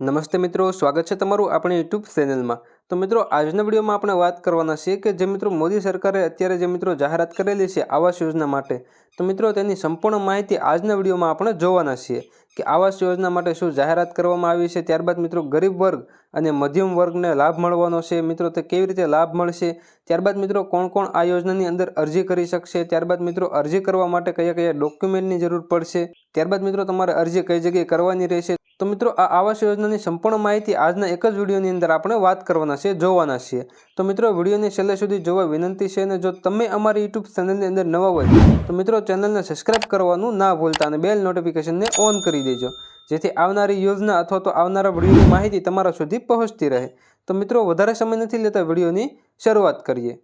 નમસ્તે મિત્રો, સ્વાગત છે તમારું આપણી યુટ્યુબ ચેનલમાં. તો મિત્રો, આજના વિડીયોમાં આપણે વાત કરવાના છીએ કે જે મિત્રો મોદી સરકારે અત્યારે જે મિત્રો જાહેરાત કરેલી છે આવાસ યોજના માટે, તો મિત્રો તેની સંપૂર્ણ માહિતી આજના વિડીયોમાં આપણે જોવાના છીએ કે આવાસ યોજના માટે શું જાહેરાત કરવામાં આવી છે, ત્યારબાદ મિત્રો ગરીબ વર્ગ અને મધ્યમ વર્ગને લાભ મળવાનો છે, મિત્રો તે કેવી રીતે લાભ મળશે, ત્યારબાદ મિત્રો કોણ કોણ આ યોજનાની અંદર અરજી કરી શકશે, ત્યારબાદ મિત્રો અરજી કરવા માટે કયા કયા ડોક્યુમેન્ટની જરૂર પડશે, ત્યારબાદ મિત્રો તમારે અરજી કઈ જગ્યાએ કરવાની રહેશે તો મિત્રો આ આવાસ યોજનાની સંપૂર્ણ માહિતી આજના એક જ વિડીયોની અંદર આપણે વાત કરવાના છે જોવાના છીએ. તો મિત્રો વિડીયોને છેલ્લે સુધી જોવા વિનંતી છે અને જો તમે અમારી યુટ્યુબ ચેનલની અંદર નવા હોય, તો મિત્રો ચેનલને સબસ્ક્રાઇબ કરવાનું ના ભૂલતા અને બેલ નોટિફિકેશનને ઓન કરી દેજો. જેથી આવનારી યોજના અથવા તો આવનારા વિડીયોની માહિતી તમારા સુધી પહોંચતી રહે. તો મિત્રો વધારે સમય નથી લેતા વિડીયોની શરૂઆત કરીએ.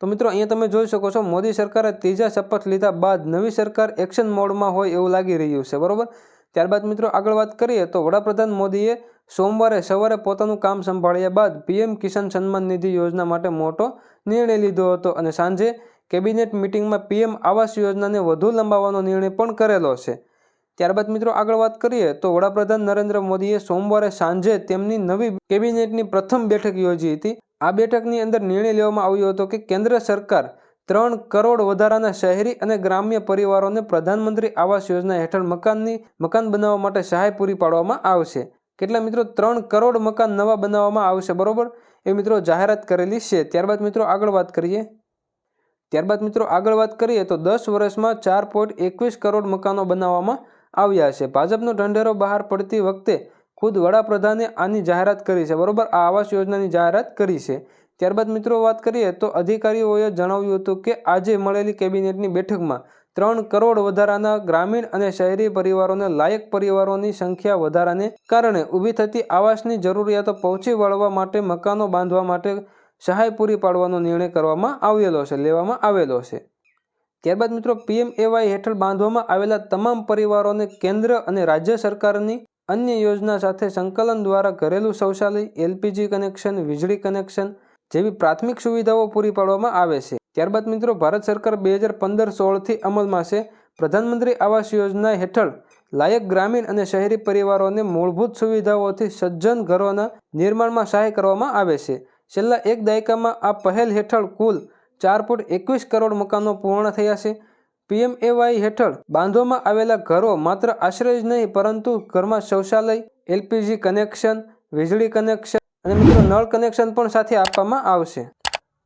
તો મિત્રો અહીંયા તમે જોઈ શકો છો, મોદી સરકારે ત્રીજા શપથ લીધા બાદ નવી સરકાર એક્શન મોડમાં હોય એવું લાગી રહ્યું છે, બરોબર? ત્યારબાદ મિત્રો આગળ વાત કરીએ તો વડાપ્રધાન મોદીએ સોમવારે સવારે પોતાનું કામ સંભાળ્યા બાદ પીએમ કિસાન સન્માન નિધિ યોજના માટે મોટો નિર્ણય લીધો હતો અને સાંજે કેબિનેટ મિટિંગમાં પીએમ આવાસ યોજનાને વધુ લંબાવવાનો નિર્ણય પણ કરેલો છે. ત્યારબાદ મિત્રો આગળ વાત કરીએ તો વડાપ્રધાન નરેન્દ્ર મોદીએ સોમવારે સાંજે તેમની નવી કેબિનેટની પ્રથમ બેઠક યોજી હતી. આ બેઠકની અંદર નિર્ણય લેવામાં આવ્યો હતો કે કેન્દ્ર સરકાર ત્રણ કરોડ વધારાના શહેરી અને ગ્રામ્ય પરિવારોને પ્રધાનમંત્રી આવાસ યોજના હેઠળ મકાનની મકાન બનાવવા માટે સહાય પૂરી પાડવામાં આવશે. કેટલા મિત્રો? ત્રણ કરોડ મકાન નવા બનાવવામાં આવશે, બરોબર? એ મિત્રો જાહેરાત કરેલી છે. ત્યારબાદ મિત્રો આગળ વાત કરીએ. ત્યારબાદ મિત્રો આગળ વાત કરીએ તો દસ વર્ષમાં ચાર પોઈન્ટ એકવીસ કરોડ મકાનો બનાવવામાં આવ્યા છે. ભાજપનો ઢંઢેરો બહાર પડતી વખતે ખુદ વડાપ્રધાને આની જાહેરાત કરી છે. બરોબર? આ આવાસ યોજનાની જાહેરાત કરી છે. ત્યારબાદ મિત્રો વાત કરીએ તો અધિકારીઓએ જણાવ્યું હતું કે આજે મળેલી કેબિનેટની બેઠકમાં ત્રણ કરોડ વધારાના ગ્રામીણ અને શહેરી પરિવારોને લાયક પરિવારોની સંખ્યા વધારાને કારણે ઊભી થતી આવાસની જરૂરિયાતો પહોંચી વળવા માટે મકાનો બાંધવા માટે સહાય પૂરી પાડવાનો નિર્ણય કરવામાં આવેલો છે, લેવામાં આવેલો છે. ત્યારબાદ મિત્રો પીએમ એવાય હેઠળ બાંધવામાં આવેલા તમામ પરિવારોને કેન્દ્ર અને રાજ્ય સરકારની અન્ય યોજના સાથે સંકલન દ્વારા ઘરેલું શૌચાલય, એલપીજી કનેક્શન, વીજળી કનેક્શન જેવી પ્રાથમિક સુવિધાઓ પૂરી પાડવામાં આવે છે. ત્યારબાદ મિત્રો, ભારત સરકાર બે હજાર પંદર સોળથી અમલમાં છે. પ્રધાનમંત્રી આવાસ યોજના હેઠળ લાયક ગ્રામીણ અને શહેરી પરિવારોને મૂળભૂત સુવિધાઓથી સજ્જન ઘરોના નિર્માણમાં સહાય કરવામાં આવે છે. છેલ્લા એક દાયકામાં આ પહેલ હેઠળ કુલ ચાર પોઈન્ટ એકવીસ કરોડ મકાનો પૂર્ણ થયા છે. પીએમએવાય હેઠળ બાંધવામાં આવેલા ઘરો માત્ર આશ્રય જ નહીં, પરંતુ ઘરમાં શૌચાલય, એલપીજી કનેક્શન, વીજળી કનેક્શન અને મિત્રો, નળ કનેક્શન પણ સાથે આપવામાં આવશે.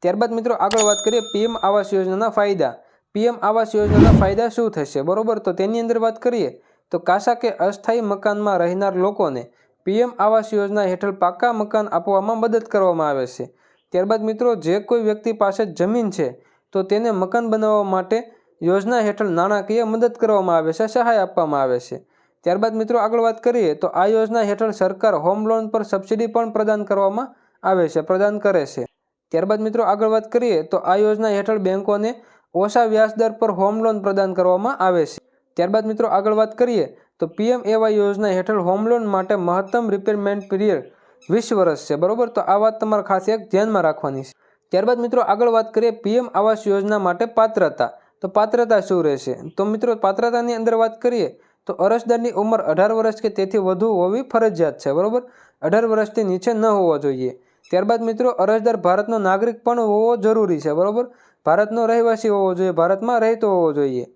ત્યારબાદ મિત્રો, આગળ વાત કરીએ પીએમ આવાસ યોજનાના ફાયદા. પીએમ આવાસ યોજનાના ફાયદા શું થશે? બરોબર, તો તેની અંદર વાત કરીએ તો કાસા કે અસ્થાયી મકાનમાં રહેનાર લોકોને પીએમ આવાસ યોજના હેઠળ પાકા મકાન આપવામાં મદદ કરવામાં આવે છે. ત્યારબાદ મિત્રો, જે કોઈ વ્યક્તિ પાસે જમીન છે, તો તેને મકાન બનાવવા માટે યોજના હેઠળ નાણાકીય મદદ કરવામાં આવે છે, સહાય આપવામાં આવે છે. ત્યારબાદ મિત્રો આગળ વાત કરીએ તો આ યોજના હેઠળ સરકાર હોમ લોન પર સબસિડી પણ પ્રદાન કરવામાં આવે છે, પ્રદાન કરે છે. ત્યારબાદ મિત્રો આગળ વાત કરીએ તો આ યોજના હેઠળ બેંકોને ઓછા વ્યાજદર પર હોમ લોન પ્રદાન કરવામાં આવે છે. ત્યારબાદ મિત્રો આગળ વાત કરીએ તો પીએમ એવાય યોજના હેઠળ હોમ લોન માટે મહત્તમ રિપેરમેન્ટ પીરિયડ વીસ વર્ષ છે, બરોબર? તો આ વાત તમારે ખાસ એક ધ્યાનમાં રાખવાની છે. ત્યારબાદ મિત્રો આગળ વાત કરીએ પીએમ આવાસ યોજના માટે પાત્રતા. તો પાત્રતા શું રહેશે? તો મિત્રો પાત્રતાની અંદર વાત કરીએ તો અરજદારની ઉંમર અઢાર વર્ષ કે તેથી વધુ હોવી ફરજિયાત છે, બરાબર? અઢાર વર્ષથી નીચે ન હોવો જોઈએ. ત્યારબાદ મિત્રો, અરજદાર ભારતનો નાગરિક પણ હોવો જરૂરી છે, બરાબર? ભારતનો રહેવાસી હોવો જોઈએ, ભારતમાં રહેતો હોવો જોઈએ.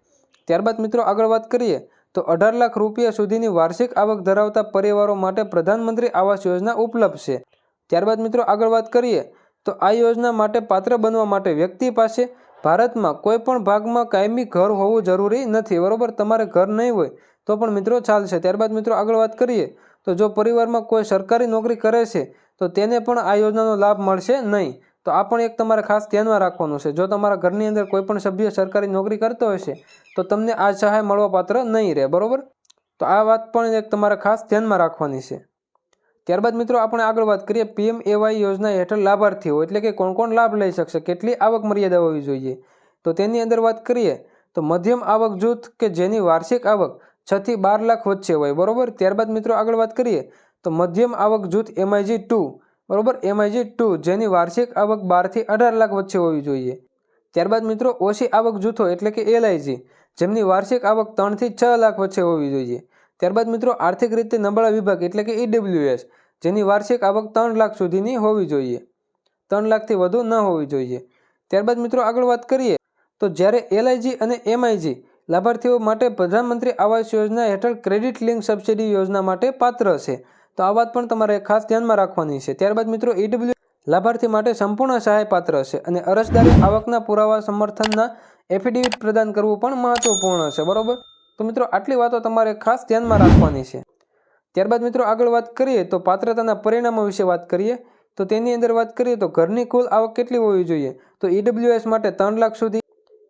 ત્યારબાદ મિત્રો, આગળ વાત કરીએ, તો અઢાર લાખ રૂપિયા સુધીની વાર્ષિક આવક ધરાવતા પરિવારો માટે પ્રધાનમંત્રી આવાસ યોજના ઉપલબ્ધ છે. ત્યારબાદ મિત્રો, આગળ વાત કરીએ, તો આ યોજના માટે પાત્ર બનવા માટે વ્યક્તિ પાસે ભારતમાં કોઈ પણ ભાગમાં કાયમી ઘર હોવું જરૂરી નથી, બરાબર? તમારે ઘર નહીં હોય તો પણ મિત્રો ચાલશે. ત્યારબાદ મિત્રો આગળ વાત કરીએ તો જો પરિવારમાં કોઈ સરકારી નોકરી કરે છે, તો તેને પણ આ યોજનાનો લાભ મળશે નહીં. તો આ પણ એક તમારે ખાસ ધ્યાનમાં રાખવાનું છે. જો તમારા ઘરની અંદર કોઈ પણ સભ્ય સરકારી નોકરી કરતો હશે, તો તમને આ સહાય મળવા પાત્ર નહીં રહે, બરાબર? તો આ વાત પણ એક તમારે ખાસ ધ્યાનમાં રાખવાની છે. ત્યારબાદ મિત્રો આપણે આગળ વાત કરીએ પીએમ એવાય યોજના હેઠળ લાભાર્થીઓ એટલે કે કોણ કોણ લાભ લઈ શકશે, કેટલી આવક મર્યાદા હોવી જોઈએ? તો તેની અંદર વાત કરીએ તો મધ્યમ આવક જૂથ કે જેની વાર્ષિક આવક છ થી બાર લાખ વચ્ચે હોય, બરોબર? ત્યારબાદ મિત્રો આગળ વાત કરીએ તો મધ્યમ આવક જૂથ એમઆઈજી ટુ, બરોબર? એમઆઈજી ટુ જેની વાર્ષિક આવક બારથી અઢાર લાખ વચ્ચે હોવી જોઈએ. ત્યારબાદ મિત્રો ઓછી આવક જૂથો એટલે કે એલઆઈજી, જેમની વાર્ષિક આવક ત્રણથી છ લાખ વચ્ચે હોવી જોઈએ. ત્યારબાદ મિત્રો, આર્થિક રીતે નબળા વિભાગ એટલે કે ઈડબ્લ્યુએસ જેની વાર્ષિક આવક ત્રણ લાખ સુધીની હોવી જોઈએ. ત્રણ લાખથી વધુ ન હોવી જોઈએ. ત્યારબાદ મિત્રો, આગળ વાત કરીએ, તો જ્યારે એલઆઈજી અને એમઆઈજી લાભાર્થીઓ માટે પ્રધાનમંત્રી આવાસ યોજના હેઠળ ક્રેડિટ લિંક સબસિડી યોજના માટે પાત્ર છે, તો આ વાત પણ તમારે ખાસ ધ્યાનમાં રાખવાની છે. ત્યારબાદ મિત્રો ઈડબ્લ્યુ લાભાર્થી માટે સંપૂર્ણ સહાય પાત્ર છે અને અરજદારે આવકના પુરાવા સમર્થનના એફિડેવિટ પ્રદાન કરવું પણ મહત્વપૂર્ણ છે. બરોબર? તો મિત્રો, આટલી વાતો તમારે ખાસ ધ્યાનમાં રાખવાની છે. ત્યારબાદ મિત્રો, આગળ વાત કરીએ તો પાત્રતાના પરિણામો વિશે વાત કરીએ. તો તેની અંદર વાત કરીએ તો ઘરની કુલ આવક કેટલી હોવી જોઈએ? તો ઈડબ્લ્યુએસ માટે ત્રણ લાખ સુધી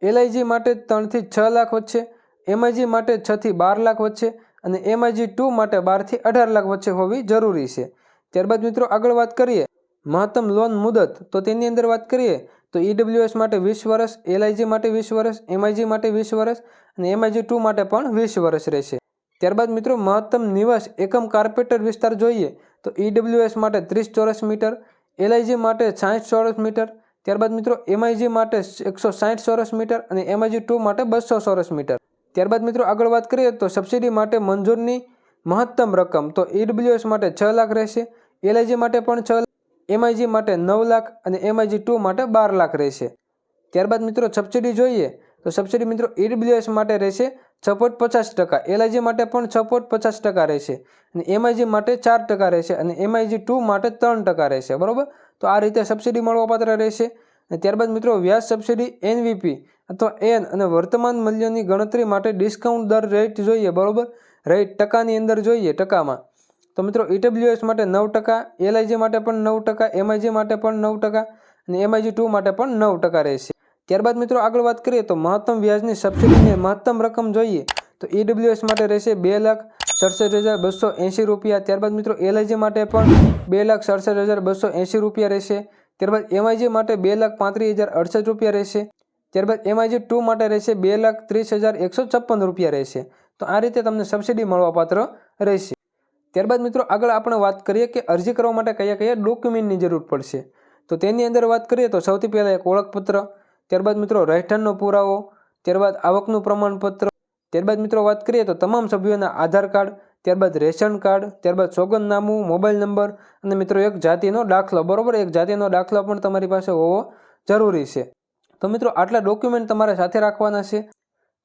એલઆઈજી માટે ત્રણથી છ લાખ વચ્ચે એમઆઈજી માટે છથી બાર લાખ વચ્ચે અને એમઆઈજી ટુ માટે બારથી અઢાર લાખ વચ્ચે હોવી જરૂરી છે. ત્યારબાદ મિત્રો, આગળ વાત કરીએ. મહત્તમ લોન મુદત, તો તેની અંદર વાત કરીએ તો ઈડબ્લ્યુએસ માટે વીસ વર્ષ એલઆઈજી માટે વીસ વર્ષ એમઆઈજી માટે વીસ વર્ષ અને એમઆઈજી ટુ માટે પણ વીસ વર્ષ રહેશે. ત્યારબાદ મિત્રો મહત્તમ નિવાસ એકમ કાર્પેટર વિસ્તાર જોઈએ તો ઈડબ્લ્યુએસ માટે ત્રીસ ચોરસ મીટર એલઆઈજી માટે સાઠ ચોરસ મીટર, ત્યારબાદ મિત્રો એમઆઈજી માટે એકસો સાઠ ચોરસ મીટર અને એમઆઈજી ટુ માટે બસો ચોરસ મીટર. ત્યારબાદ મિત્રો આગળ વાત કરીએ તો સબસિડી માટે મંજૂરની મહત્તમ રકમ તો ઈડબ્લ્યુએસ માટે છ લાખ રહેશે એલઆઈજી માટે પણ છ એમઆઈજી માટે નવ લાખ અને એમઆઈજી ટુ માટે બાર લાખ રહેશે. ત્યારબાદ મિત્રો સબસિડી જોઈએ તો સબસિડી મિત્રો ઈડબ્લ્યુએસ માટે રહેશે છ પોઈન્ટ પચાસ ટકા, એલઆઈજી માટે પણ છ પોઈન્ટ પચાસ ટકા રહેશે અને એમઆઈજી માટે ચાર ટકા રહેશે અને એમઆઈજી ટુ માટે ત્રણ ટકા રહેશે, બરાબર? તો આ રીતે સબસિડી મળવાપાત્ર રહેશે. અને ત્યારબાદ મિત્રો વ્યાજ સબસિડી, એનવીપી અથવા એન અને વર્તમાન મૂલ્યની ગણતરી માટે ડિસ્કાઉન્ટ દર રેટ જોઈએ, બરાબર? રેટ ટકાની અંદર જોઈએ, ટકામાં. તો મિત્રો ઈડબ્લ્યુએસ માટે નવ ટકા એલઆઈજી માટે પણ નવ ટકા એમઆઈજી માટે પણ નવ ટકા અને એમઆઈજી ટુ માટે પણ નવ ટકા રહેશે. ત્યારબાદ મિત્રો, આગળ વાત કરીએ તો મહત્તમ વ્યાજની સબસિડીની મહત્તમ રકમ જોઈએ તો ઈડબ્લ્યુએસ માટે રહેશે બે લાખ સડસઠ હજાર બસો એંશી રૂપિયા. ત્યારબાદ મિત્રો એલઆઈજી માટે પણ બે લાખ સડસઠ હજાર બસો એંશી રૂપિયા રહેશે. ત્યારબાદ એમઆઈજી માટે બે લાખ પાંત્રીસ હજાર અડસઠ રૂપિયા રહેશે. ત્યારબાદ એમઆઈજી ટુ માટે રહેશે બે લાખ ત્રીસ હજાર એકસો છપ્પન રૂપિયા રહેશે. તો આ રીતે તમને સબસિડી મળવાપાત્ર રહેશે. ત્યારબાદ મિત્રો આગળ આપણે વાત કરીએ કે અરજી કરવા માટે કયા કયા ડોક્યુમેન્ટની જરૂર પડશે. તો તેની અંદર વાત કરીએ તો સૌથી પહેલાં એક ઓળખપત્ર, ત્યારબાદ મિત્રો રહેઠાણનો પુરાવો, ત્યારબાદ આવકનું પ્રમાણપત્ર, ત્યારબાદ મિત્રો વાત કરીએ તો તમામ સભ્યોના આધાર કાર્ડ, ત્યારબાદ રેશન કાર્ડ, ત્યારબાદ સોગંદનામું, મોબાઈલ નંબર અને મિત્રો એક જાતિનો દાખલો. બરાબર, એક જાતિનો દાખલો પણ તમારી પાસે હોવો જરૂરી છે. તો મિત્રો આટલા ડોક્યુમેન્ટ તમારે સાથે રાખવાના છે.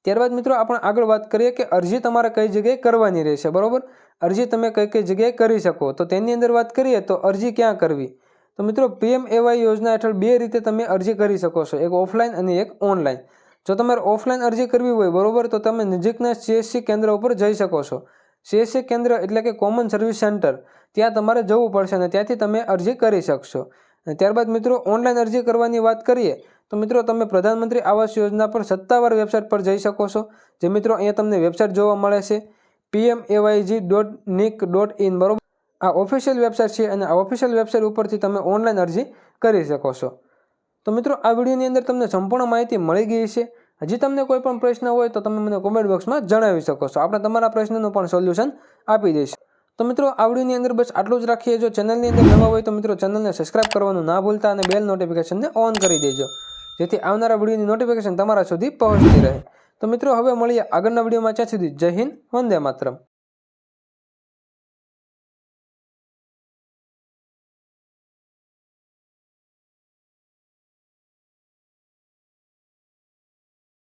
ત્યારબાદ મિત્રો આપણે આગળ વાત કરીએ કે અરજી તમારે કઈ જગ્યાએ કરવાની રહેશે, બરોબર? અરજી તમે કઈ કઈ જગ્યાએ કરી શકો? તો તેની અંદર વાત કરીએ તો અરજી ક્યાં કરવી? તો મિત્રો પીએમ એવાય યોજના હેઠળ બે રીતે તમે અરજી કરી શકો છો, એક ઓફલાઈન અને એક ઓનલાઈન. જો તમારે ઓફલાઈન અરજી કરવી હોય, બરાબર, તો તમે નજીકના સીએસસી કેન્દ્ર ઉપર જઈ શકો છો. સીએસસી કેન્દ્ર એટલે કે કોમન સર્વિસ સેન્ટર, ત્યાં તમારે જવું પડશે અને ત્યાંથી તમે અરજી કરી શકશો. ત્યારબાદ મિત્રો ઓનલાઈન અરજી કરવાની વાત કરીએ તો મિત્રો, તમે પ્રધાનમંત્રી આવાસ યોજના પર સત્તાવાર વેબસાઇટ પર જઈ શકો છો, જે મિત્રો અહીંયા તમને વેબસાઇટ જોવા મળે છે PM AYG dot nic dot in બરોબર? આ ઓફિશિયલ વેબસાઇટ છે અને આ ઓફિશિયલ વેબસાઇટ ઉપરથી તમે ઓનલાઈન અરજી કરી શકો છો. તો મિત્રો, આ વિડીયોની અંદર તમને સંપૂર્ણ માહિતી મળી ગઈ છે. હજી તમને કોઈ પણ પ્રશ્ન હોય તો તમે મને કોમેન્ટ બોક્સમાં જણાવી શકો છો. આપણે તમારા પ્રશ્નનું પણ સોલ્યુશન આપી દઈશું. તો મિત્રો, આ વિડીયોની અંદર બસ આટલું જ રાખીએ. જો ચેનલની અંદર નવા હોય તો મિત્રો ચેનલને સબસ્ક્રાઇબ કરવાનું ના ભૂલતા અને બેલ નોટિફિકેશનને ઓન કરી દેજો. જેથી આવનારા વિડીયોની નોટિફિકેશન તમારા સુધી પહોંચતી રહે. તો મિત્રો, હવે મળીએ આગળના વિડીયોમાં. ત્યાં સુધી જય હિન્દ, વંદે માતરમ.